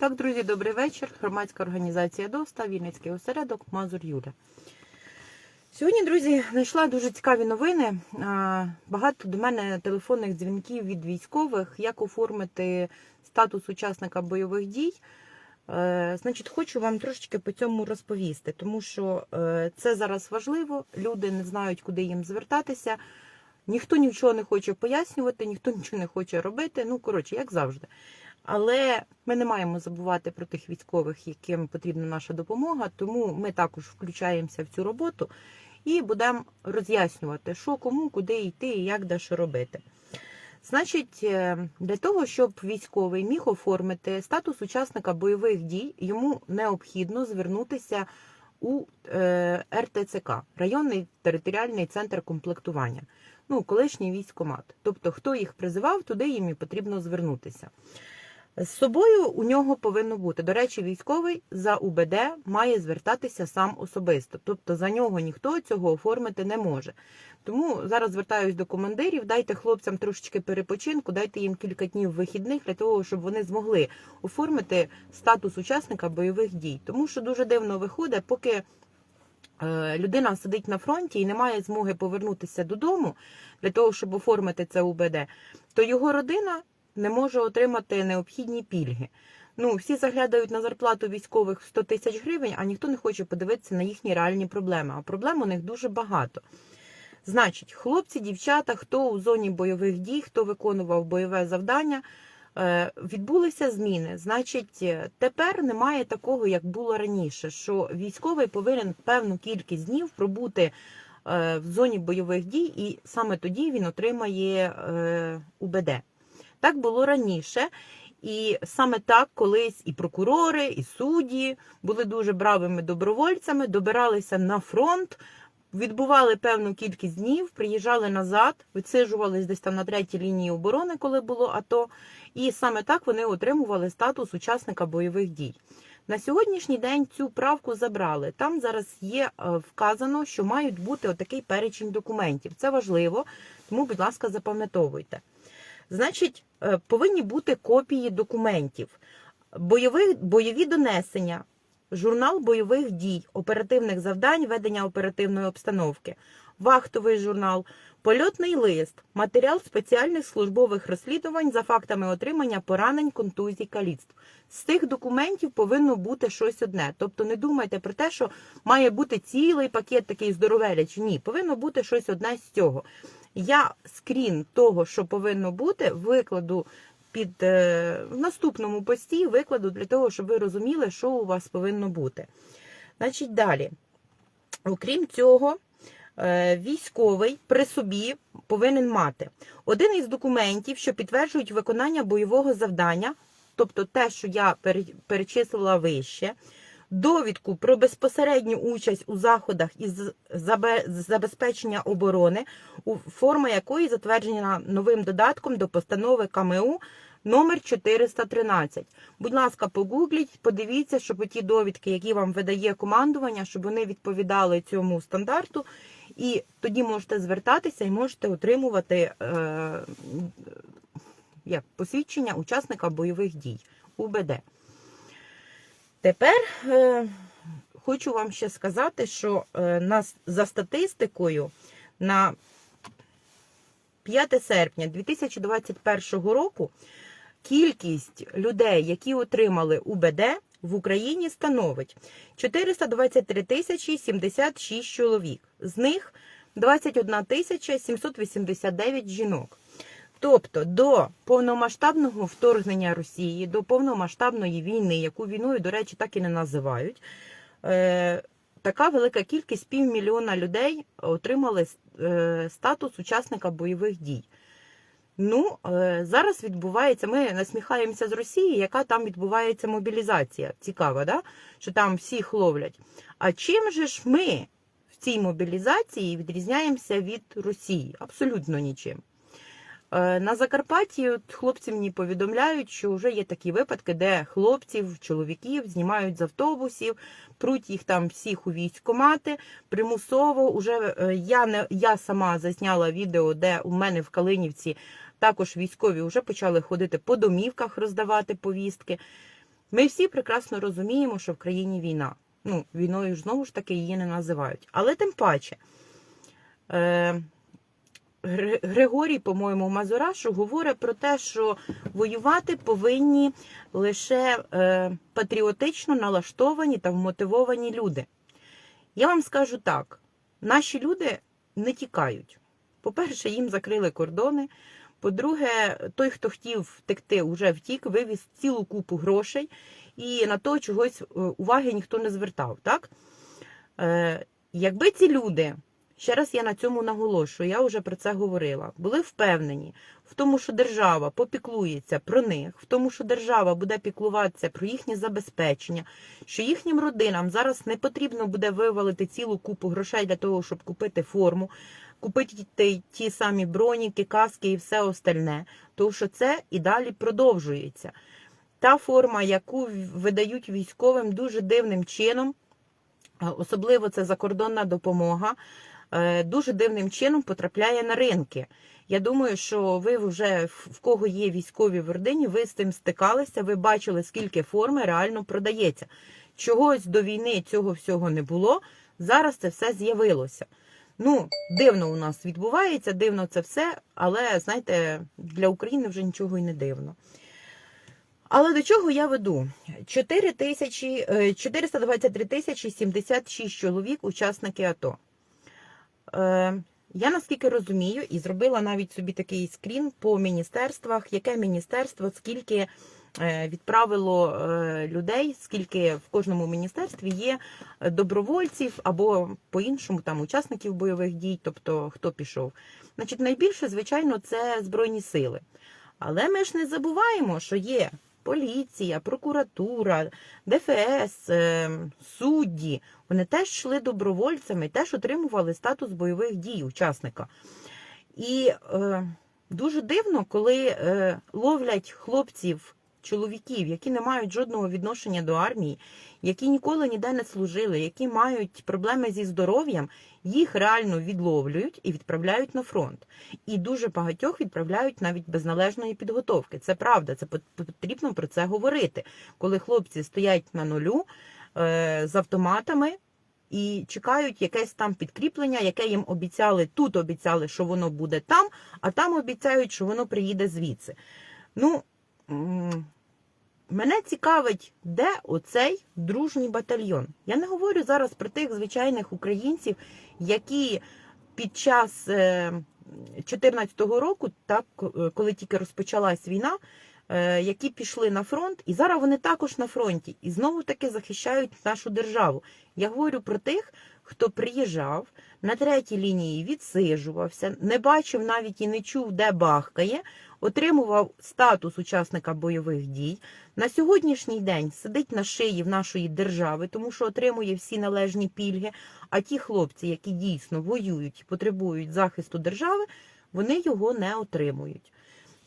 Так, друзі, добрий вечір. Громадська організація ДОСТА, Вінницький осередок, Мазур Юля. Сьогодні, друзі, знайшла дуже цікаві новини. Багато до мене телефонних дзвінків від військових, як оформити статус учасника бойових дій. Е, Значить, хочу вам трошечки по цьому розповісти, тому що е, це зараз важливо. Люди не знають, куди їм звертатися. Ніхто нічого не хоче пояснювати, ніхто нічого не хоче робити. Ну, коротше, як завжди. Але ми не маємо забувати про тих військових, яким потрібна наша допомога, тому ми також включаємося в цю роботу і будемо роз'яснювати, що кому, куди йти і як де робити. Значить, е, для того, щоб військовий міг оформити статус учасника бойових дій, йому необхідно звернутися у е, РТЦК, районний територіальний центр комплектування, ну, колишній військомат. Тобто, хто їх призивав, туди їм і потрібно звернутися. З собою у нього повинно бути. До речі, військовий за УБД має звертатися сам особисто. Тобто за нього ніхто цього оформити не може. Тому зараз звертаюсь до командирів, дайте хлопцям трошечки перепочинку, дайте їм кілька днів вихідних для того, щоб вони змогли оформити статус учасника бойових дій. Тому що дуже дивно виходить, поки е, людина сидить на фронті і не має змоги повернутися додому для того, щоб оформити це УБД, то його родина не може отримати необхідні пільги. Ну, всі заглядають на зарплату військових в 100 тисяч гривень, а ніхто не хоче подивитися на їхні реальні проблеми. А проблем у них дуже багато. Значить, хлопці, дівчата, хто у зоні бойових дій, хто виконував бойове завдання, е, відбулися зміни. Значить, тепер немає такого, як було раніше, що військовий повинен певну кількість днів пробути е, в зоні бойових дій, і саме тоді він отримає е, УБД. Так було раніше. І саме так колись і прокурори, і судді були дуже бравими добровольцями, добиралися на фронт, відбували певну кількість днів, приїжджали назад, відсиджувались десь там на третій лінії оборони, коли було АТО. І саме так вони отримували статус учасника бойових дій. На сьогоднішній день цю правку забрали. Там зараз є е, вказано, що мають бути отакий перечень документів. Це важливо, тому, будь ласка, запам'ятовуйте. Значить, е, повинні бути копії документів, бойові, бойові донесення, журнал бойових дій, оперативних завдань, ведення оперативної обстановки, вахтовий журнал, польотний лист, матеріал спеціальних службових розслідувань за фактами отримання поранень, контузій, каліцтв. З цих документів повинно бути щось одне. Тобто не думайте про те, що має бути цілий пакет такий здоровелячий. Ні, повинно бути щось одне з цього. Я скрін того, що повинно бути, викладу під е, в наступному пості, викладу для того, щоб ви розуміли, що у вас повинно бути. Значить, далі. Окрім цього, е, військовий при собі повинен мати один із документів, що підтверджують виконання бойового завдання, тобто те, що я перечислила вище, довідку про безпосередню участь у заходах із забезпечення оборони, форма якої затверджена новим додатком до постанови КМУ номер 413. Будь ласка, погугліть, подивіться, щоб ті довідки, які вам видає командування, щоб вони відповідали цьому стандарту. І тоді можете звертатися і можете отримувати е, як посвідчення учасника бойових дій УБД. Тепер е, хочу вам ще сказати, що е, нас за статистикою на 5 серпня 2021 року кількість людей, які отримали УБД в Україні, становить 423 тисячі 76 чоловік. З них 21 тисяча 789 жінок. Тобто до повномасштабного вторгнення Росії, до повномасштабної війни, яку війною, до речі, так і не називають, е, така велика кількість півмільйона людей отримали е, статус учасника бойових дій. Ну, е, зараз відбувається, ми насміхаємося з Росії, яка там відбувається мобілізація. Цікаво, да? що там всіх ловлять. А чим же ж ми в цій мобілізації відрізняємося від Росії? Абсолютно нічим. Е, На Закарпатті хлопці мені повідомляють, що вже є такі випадки, де хлопців, чоловіків знімають з автобусів, пруть їх там всіх у військкомати, примусово. Уже е, я не я сама засняла відео, де у мене в Калинівці також військові вже почали ходити по домівках, роздавати повістки. Ми всі прекрасно розуміємо, що в країні війна. Ну, війною ж знову ж таки її не називають. Але тим паче, е, Григорій, по-моєму, Мазурашу говорить про те, що воювати повинні лише е, патріотично налаштовані та вмотивовані люди. Я вам скажу так: наші люди не тікають. По-перше, їм закрили кордони. По-друге, той, хто хотів втекти, вже втік, вивіз цілу купу грошей, і на то чогось е, уваги ніхто не звертав. Так? Е, якби ці люди, ще раз я на цьому наголошую, я вже про це говорила, були впевнені в тому, що держава попіклується про них, в тому, що держава буде піклуватися про їхнє забезпечення, що їхнім родинам зараз не потрібно буде вивалити цілу купу грошей для того, щоб купити форму, купити ті, самі броніки, каски і все остальне, тому що це і далі продовжується. Та форма, яку видають військовим дуже дивним чином, особливо це закордонна допомога, дуже дивним чином потрапляє на ринки. Я думаю, що ви вже в кого є військові в родині, ви з тим стикалися, ви бачили, скільки форми реально продається. Чогось до війни цього всього не було. Зараз це все з'явилося. Ну, дивно у нас відбувається, дивно це все, але знаєте, для України вже нічого і не дивно. Але до чого я веду? 4 тисячі, е, 423 тисячі 76 чоловік, учасники АТО. Е, Я наскільки розумію, і зробила навіть собі такий скрін по міністерствах, яке міністерство, скільки е, відправило е, людей, скільки в кожному міністерстві є добровольців або по-іншому там учасників бойових дій, тобто хто пішов. Значить, найбільше, звичайно, це Збройні сили. Але ми ж не забуваємо, що є поліція, прокуратура, ДФС, е, судді. Вони теж йшли добровольцями, теж отримували статус бойових дій учасника. І е, дуже дивно, коли е, ловлять хлопців, чоловіків, які не мають жодного відношення до армії, які ніколи ніде не служили, які мають проблеми зі здоров'ям, їх реально відловлюють і відправляють на фронт. І дуже багатьох відправляють навіть без належної підготовки. Це правда, це потрібно про це говорити. Коли хлопці стоять на нулю е, з автоматами. І чекають якесь там підкріплення, яке їм обіцяли. Тут обіцяли, що воно буде там, а там обіцяють, що воно приїде звідси. Ну, мене цікавить, де оцей дружній батальйон. Я не говорю зараз про тих звичайних українців, які під час 2014 року, так, е, коли тільки розпочалась війна, е, які пішли на фронт, і зараз вони також на фронті і знову таки захищають нашу державу. Я говорю про тих, хто приїжджав на третій лінії, відсиджувався, не бачив навіть і не чув, де бахкає, отримував статус учасника бойових дій. На сьогоднішній день сидить на шиї в нашої держави, тому що отримує всі належні пільги. А ті хлопці, які дійсно воюють і потребують захисту держави, вони його не отримують.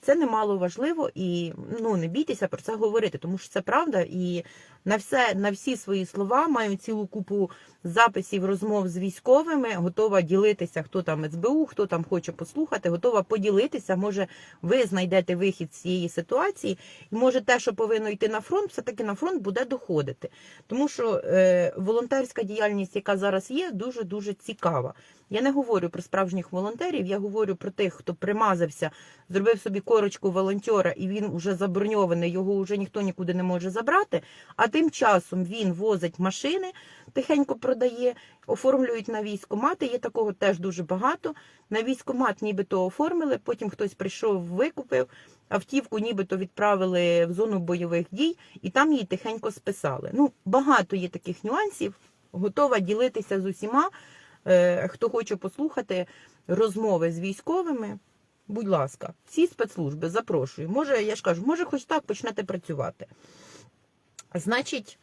Це немало важливо і ну не бійтеся про це говорити, тому що це правда. І на все на всі свої слова маю цілу купу записів розмов з військовими, готова ділитися, хто там СБУ, хто там хоче послухати, готова поділитися. Може, ви знайдете вихід з цієї ситуації, і може те, що повинно йти на фронт, все таки на фронт буде доходити. Тому що е, волонтерська діяльність, яка зараз є, дуже дуже цікава. Я не говорю про справжніх волонтерів, я говорю про тих, хто примазався, зробив собі корочку волонтера, і він уже заброньований, його вже ніхто нікуди не може забрати. А тим часом він возить машини, тихенько продає, оформлюють на військомати. Є такого теж дуже багато. На військомат нібито оформили, потім хтось прийшов, викупив. Автівку нібито відправили в зону бойових дій, і там її тихенько списали. Ну, багато є таких нюансів. Готова ділитися з усіма. Е, Хто хоче послухати розмови з військовими, будь ласка, всі спецслужби запрошую. Може, я ж кажу, може, хоч так почнете працювати. Значить,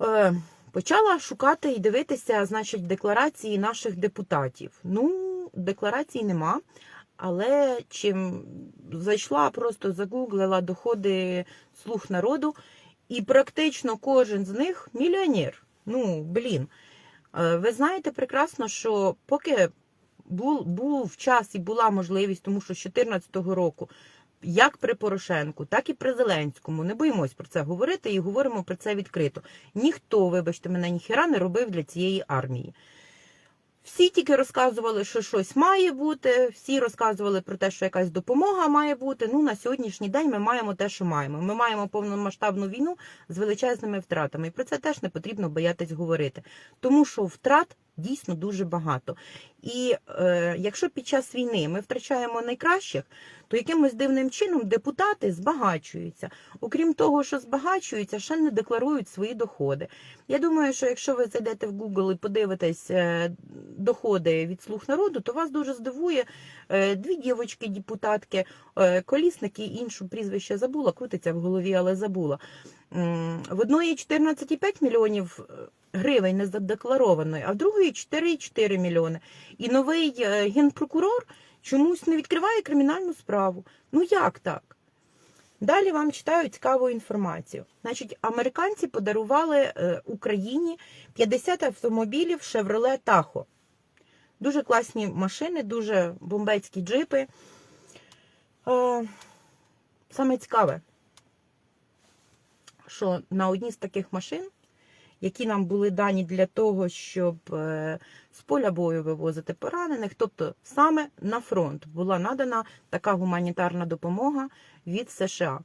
е, почала шукати і дивитися, значить, декларації наших депутатів. Ну, декларацій нема. Але чим зайшла, просто загуглила доходи слух народу, і практично кожен з них мільйонер. Ну, блін. Е, Ви знаєте прекрасно, що поки був, був час і була можливість, тому що з 2014 року як при Порошенку, так і при Зеленському. Не боїмось про це говорити і говоримо про це відкрито. Ніхто, вибачте мене, ніхіра не робив для цієї армії. Всі тільки розказували, що щось має бути, всі розказували про те, що якась допомога має бути. Ну, на сьогоднішній день ми маємо те, що маємо. Ми маємо повномасштабну війну з величезними втратами. І про це теж не потрібно боятись говорити. Тому що втрат дійсно дуже багато. І е, якщо під час війни ми втрачаємо найкращих, то якимось дивним чином депутати збагачуються. Окрім того, що збагачуються, ще не декларують свої доходи. Я думаю, що якщо ви зайдете в Google і подивитесь е, доходи від слуг народу, то вас дуже здивує е, дві дівочки, депутатки, е, колісники, іншу прізвище забула, крутиться в голові, але забула. М, В одної 14,5 мільйонів е, гривень не задекларованої, а в другої 4,4 мільйони. І новий е, генпрокурор чомусь не відкриває кримінальну справу. Ну як так? Далі вам читаю цікаву інформацію. Значить, американці подарували е, Україні 50 автомобілів Chevrolet Tahoe. Дуже класні машини, дуже бомбецькі джипи. Е, саме цікаве, що на одній з таких машин, які нам були дані для того, щоб е, з поля бою вивозити поранених, тобто саме на фронт була надана така гуманітарна допомога від США.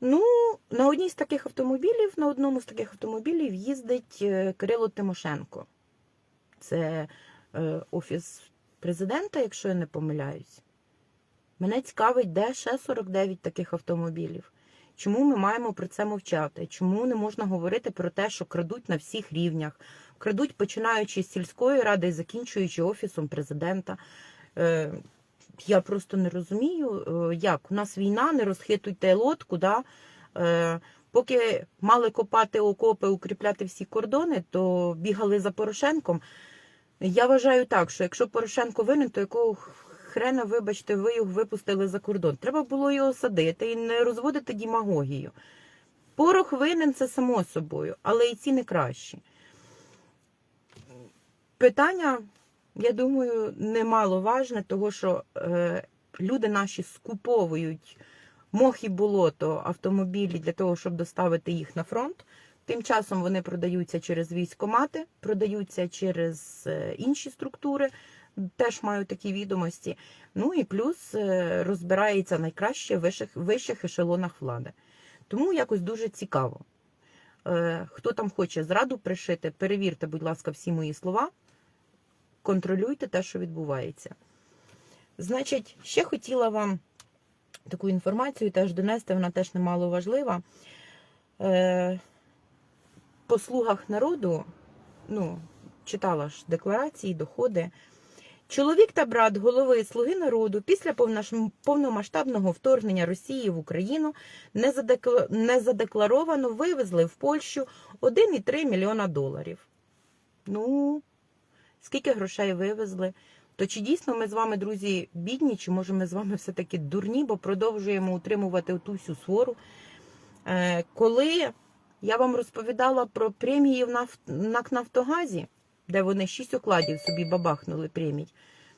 Ну, на одній з таких автомобілів, на одному з таких автомобілів їздить е, Кирило Тимошенко. Це е, офіс президента, якщо я не помиляюсь. Мене цікавить, де ще 49 таких автомобілів. Чому ми маємо про це мовчати? Чому не можна говорити про те, що крадуть на всіх рівнях? Крадуть починаючи з сільської ради і закінчуючи офісом президента. Е, я просто не розумію, е, як у нас війна, не розхитуйте лодку. Да? Е, поки мали копати окопи, укріпляти всі кордони, то бігали за Порошенком. Я вважаю так, що якщо Порошенко винен, то якого хрена, вибачте, ви його випустили за кордон. Треба було його садити і не розводити дімагогію. Порох винен це само собою, але і ці не кращі. Питання, я думаю, немало важне, того що е, люди наші скуповують мох і болото автомобілі для того, щоб доставити їх на фронт. Тим часом вони продаються через військомати, продаються через е, інші структури, теж мають такі відомості. Ну і плюс е, розбирається найкраще в вищих, вищих ешелонах влади. Тому якось дуже цікаво. Е, Хто там хоче зраду пришити, перевірте, будь ласка, всі мої слова, контролюйте те, що відбувається. Значить, ще хотіла вам таку інформацію теж донести, вона теж немало важлива. Е, По слугах народу, ну, читала ж декларації, доходи. Чоловік та брат голови Слуги народу після повномасштабного вторгнення Росії в Україну незадекларовано вивезли в Польщу 1,3 мільйона доларів. Ну, скільки грошей вивезли? То чи дійсно ми з вами, друзі, бідні, чи може ми з вами все-таки дурні, бо продовжуємо утримувати ту всю свору? Е, коли я вам розповідала про премії в. НАК Нафтогазі, де вони шість окладів собі бабахнули премій,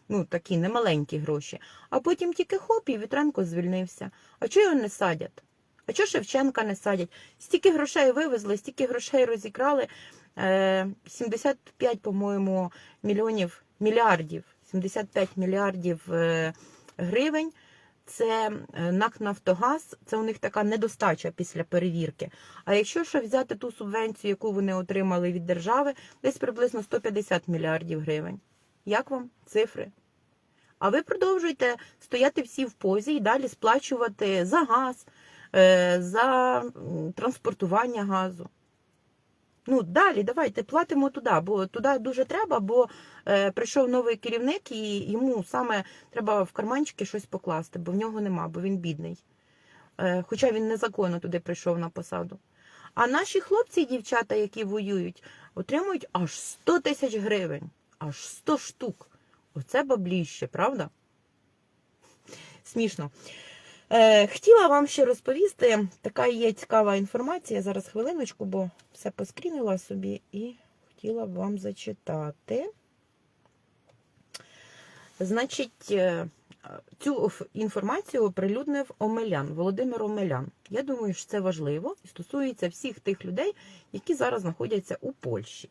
ну такі немаленькі гроші, а потім тільки хоп, і Вітренко звільнився. А чого його не садять? А чого Шевченка не садять? Стільки грошей вивезли, стільки грошей розікрали. Е, 75, по-моєму, мільйонів, мільярдів, 75 мільярдів е, гривень. Це е, НАК Нафтогаз, це у них така недостача після перевірки. А якщо ще взяти ту субвенцію, яку вони отримали від держави, десь приблизно 150 мільярдів гривень. Як вам цифри? А ви продовжуєте стояти всі в позі і далі сплачувати за газ, е, за транспортування газу. Ну, далі давайте платимо туди, бо туди дуже треба, бо е, прийшов новий керівник і йому саме треба в карманчики щось покласти, бо в нього нема, бо він бідний. Е, хоча він незаконно туди прийшов на посаду. А наші хлопці і дівчата, які воюють, отримують аж 100 тисяч гривень, аж 100 штук. Оце бабліще, правда? Смішно. Е, хотіла вам ще розповісти, така є цікава інформація. Зараз хвилиночку, бо все поскрінила собі і хотіла б вам зачитати. Значить, е, Цю інформацію оприлюднив Омелян, Володимир Омелян. Я думаю, що це важливо і стосується всіх тих людей, які зараз знаходяться у Польщі.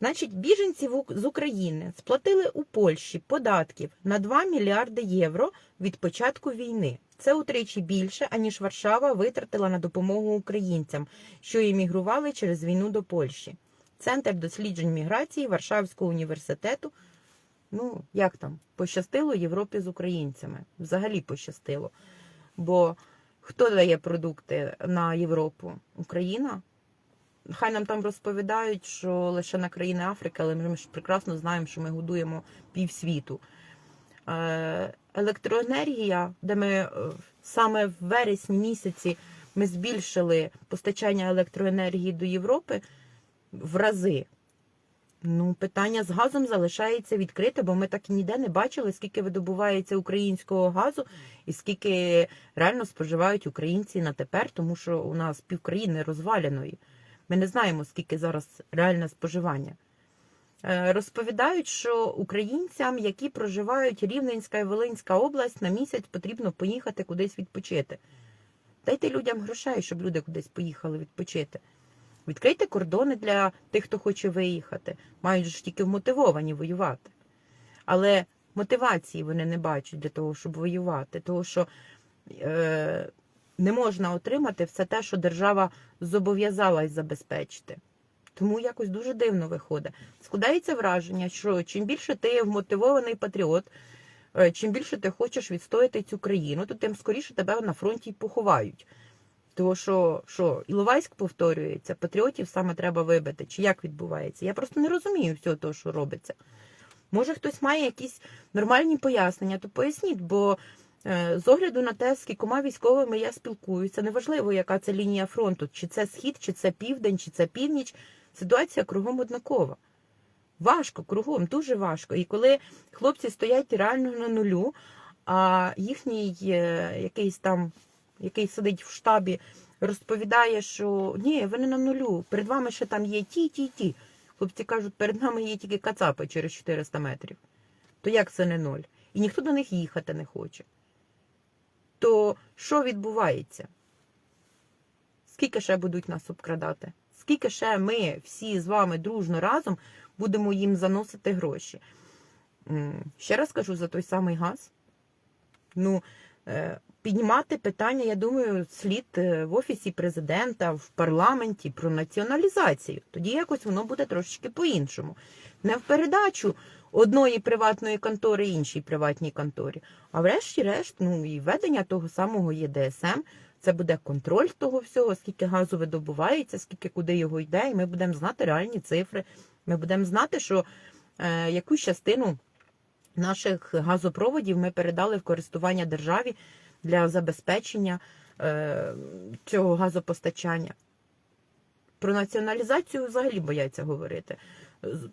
Значить, біженці з України сплатили у Польщі податків на 2 мільярди євро від початку війни. Це утричі більше, аніж Варшава витратила на допомогу українцям, що іммігрували через війну до Польщі. Центр досліджень міграції Варшавського університету. Ну, як там, пощастило Європі з українцями. Взагалі пощастило. Бо хто дає продукти на Європу? Україна? Хай нам там розповідають, що лише на країни Африки, але ми ж прекрасно знаємо, що ми годуємо півсвіту. Електроенергія, де ми е, саме в вересні місяці ми збільшили постачання електроенергії до Європи в рази. Ну, питання з газом залишається відкрите, бо ми так і ніде не бачили, скільки видобувається українського газу і скільки реально споживають українці на тепер, тому що у нас півкраїни розваленої. Ми не знаємо, скільки зараз реальне споживання. Е, Розповідають, що українцям, які проживають Рівненська і Волинська область, на місяць потрібно поїхати кудись відпочити. Дайте людям грошей, щоб люди кудись поїхали відпочити. Відкрийте кордони для тих, хто хоче виїхати. Мають ж тільки вмотивовані воювати. Але мотивації вони не бачать для того, щоб воювати. Тому що е, не можна отримати все те, що держава зобов'язалась забезпечити. Тому якось дуже дивно виходить. Складається враження, що чим більше ти вмотивований патріот, е, чим більше ти хочеш відстояти цю країну, то тим скоріше тебе на фронті поховають. Тому що, що Іловайськ повторюється, патріотів саме треба вибити. Чи як відбувається? Я просто не розумію всього того, що робиться. Може, хтось має якісь нормальні пояснення, то поясніть, бо е, з огляду на те, з кількома військовими я спілкуюся, неважливо, яка це лінія фронту, чи це схід, чи це південь, чи це північ. Ситуація кругом однакова. Важко, кругом, дуже важко. І коли хлопці стоять реально на нулю, а їхній е, якийсь там, який сидить в штабі, розповідає, що ні, ви не на нулю, перед вами ще там є ті, ті, ті. Хлопці кажуть, перед нами є тільки кацапи через 400 метрів. То як це не ноль? І ніхто до них їхати не хоче. То що відбувається? Скільки ще будуть нас обкрадати? Скільки ще ми всі з вами дружно разом будемо їм заносити гроші? Ще раз кажу за той самий газ. Ну, е, піднімати питання, я думаю, слід е, в офісі президента, в парламенті про націоналізацію. Тоді якось воно буде трошечки по-іншому. Не в передачу одної приватної контори іншій приватній конторі, а врешті-решт, ну і ведення того самого ЄДСМ. Це буде контроль того всього, скільки газу видобувається, скільки куди його йде, і ми будемо знати реальні цифри. Ми будемо знати, що е, якусь частину наших газопроводів ми передали в користування державі для забезпечення е, цього газопостачання. Про націоналізацію взагалі бояться говорити.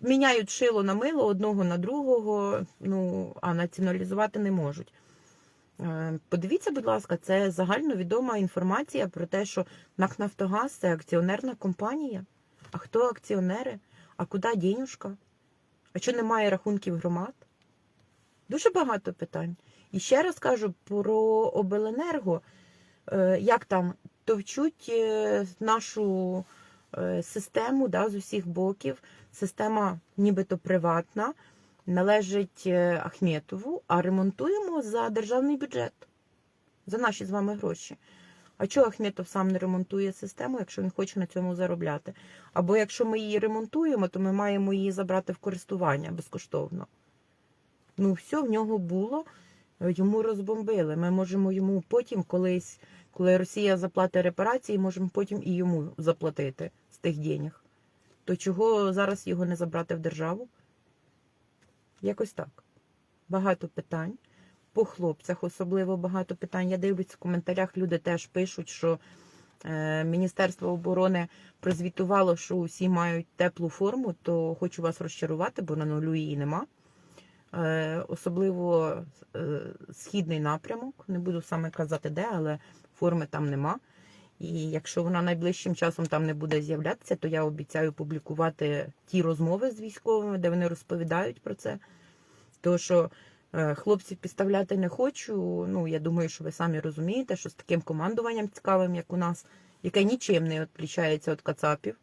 Міняють шило на мило одного на другого, ну а націоналізувати не можуть. Е, Подивіться, будь ласка, це загальновідома інформація про те, що НАК Нафтогаз це акціонерна компанія. А хто акціонери? А куди денюжка? А що немає рахунків громад? Дуже багато питань. І ще раз кажу про обленерго, Е, як там товчуть е, нашу систему да, з усіх боків. Система нібито приватна, належить е, Ахметову, а ремонтуємо за державний бюджет, за наші з вами гроші. А чого Ахметов сам не ремонтує систему, якщо він хоче на цьому заробляти? Або якщо ми її ремонтуємо, то ми маємо її забрати в користування безкоштовно. Ну, все в нього було, йому розбомбили. Ми можемо йому потім колись, коли Росія заплатить репарації, можемо потім і йому заплатити з тих денег. То чого зараз його не забрати в державу? Якось так. Багато питань. По хлопцях особливо багато питань. Я дивлюсь в коментарях, люди теж пишуть, що е, Міністерство оборони прозвітувало, що усі мають теплу форму, то хочу вас розчарувати, бо на нулю її нема. Е, особливо е, східний напрямок. Не буду саме казати де, але форми там нема. І якщо вона найближчим часом там не буде з'являтися, то я обіцяю публікувати ті розмови з військовими, де вони розповідають про це. Тому що Е, Хлопців підставляти не хочу. Ну, я думаю, що ви самі розумієте, що з таким командуванням цікавим, як у нас, яке нічим не відлічається від кацапів,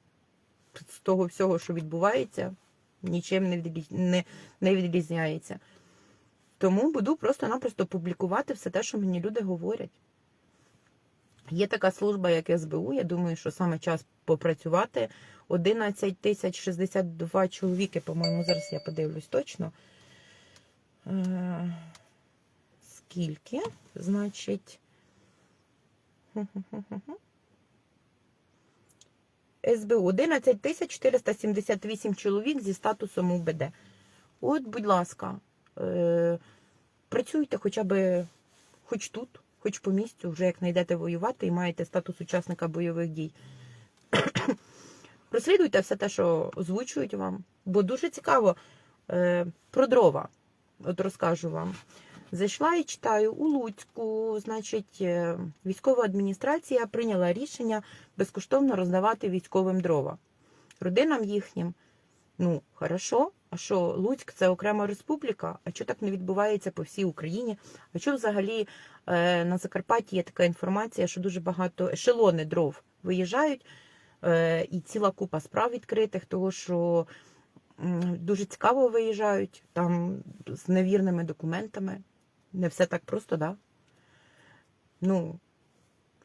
з того всього, що відбувається, нічим не, не відрізняється. Тому буду просто-напросто публікувати все те, що мені люди говорять. Є така служба, як СБУ. Я думаю, що саме час попрацювати. 11 тисяч 62 чоловіки, по-моєму, зараз я подивлюсь точно. Е, Скільки? Значить. СБУ 11 тисяч 478 чоловік зі статусом УБД. От, будь ласка, е, працюйте хоча б хоч тут, хоч по місцю, вже як знайдете воювати і маєте статус учасника бойових дій. Розслідуйте все те, що озвучують вам, бо дуже цікаво е, про дрова. От розкажу вам. Зайшла і читаю у Луцьку, значить, е, військова адміністрація прийняла рішення безкоштовно роздавати військовим дрова. Родинам їхнім. Ну, хорошо, а що Луцьк це окрема республіка? А що так не відбувається по всій Україні? А що взагалі е, на Закарпатті є така інформація, що дуже багато ешелони дров виїжджають, е, і ціла купа справ відкритих, того що дуже цікаво виїжджають там з невірними документами. Не все так просто, да? Ну,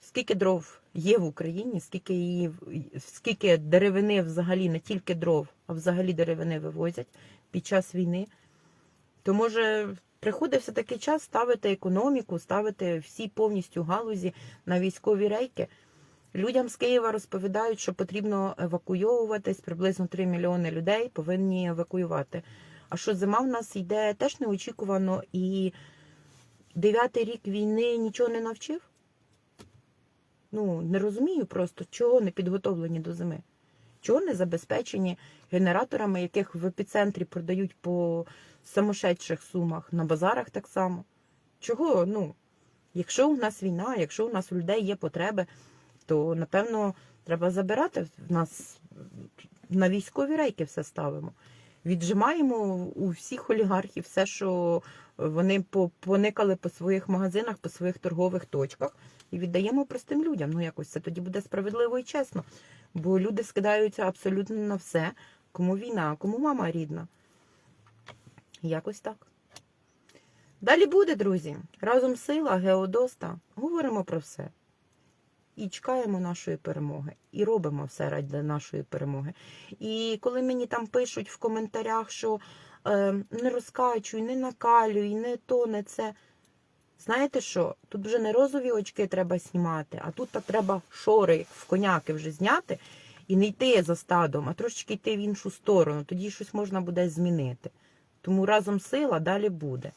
скільки дров є в Україні, скільки її, скільки деревини взагалі, не тільки дров, а взагалі деревини вивозять під час війни. То може приходить все таки час ставити економіку, ставити всі повністю галузі на військові рейки. Людям з Києва розповідають, що потрібно евакуйовуватись, приблизно 3 мільйони людей повинні евакуювати. А що зима в нас йде теж неочікувано, і дев'ятий рік війни нічого не навчив? Ну, не розумію просто, чого не підготовлені до зими. Чого не забезпечені генераторами, яких в епіцентрі продають по самошедших сумах, на базарах так само. Чого? Ну, якщо у нас війна, якщо у нас у людей є потреби, то напевно треба забирати в нас на військові рейки все ставимо. Віджимаємо у всіх олігархів все, що вони поникали по своїх магазинах, по своїх торгових точках, і віддаємо простим людям. Ну якось це тоді буде справедливо і чесно. Бо люди скидаються абсолютно на все, кому війна, кому мама рідна. Якось так. Далі буде, друзі. Разом сила, Геодоста. Говоримо про все. І чекаємо нашої перемоги. І робимо все ради нашої перемоги. І коли мені там пишуть в коментарях, що не розкачуй, не накалюй, не то, не це. Знаєте що? Тут вже не розові очки треба знімати, а тут треба шори в коняки вже зняти і не йти за стадом, а трошечки йти в іншу сторону. Тоді щось можна буде змінити. Тому разом сила далі буде.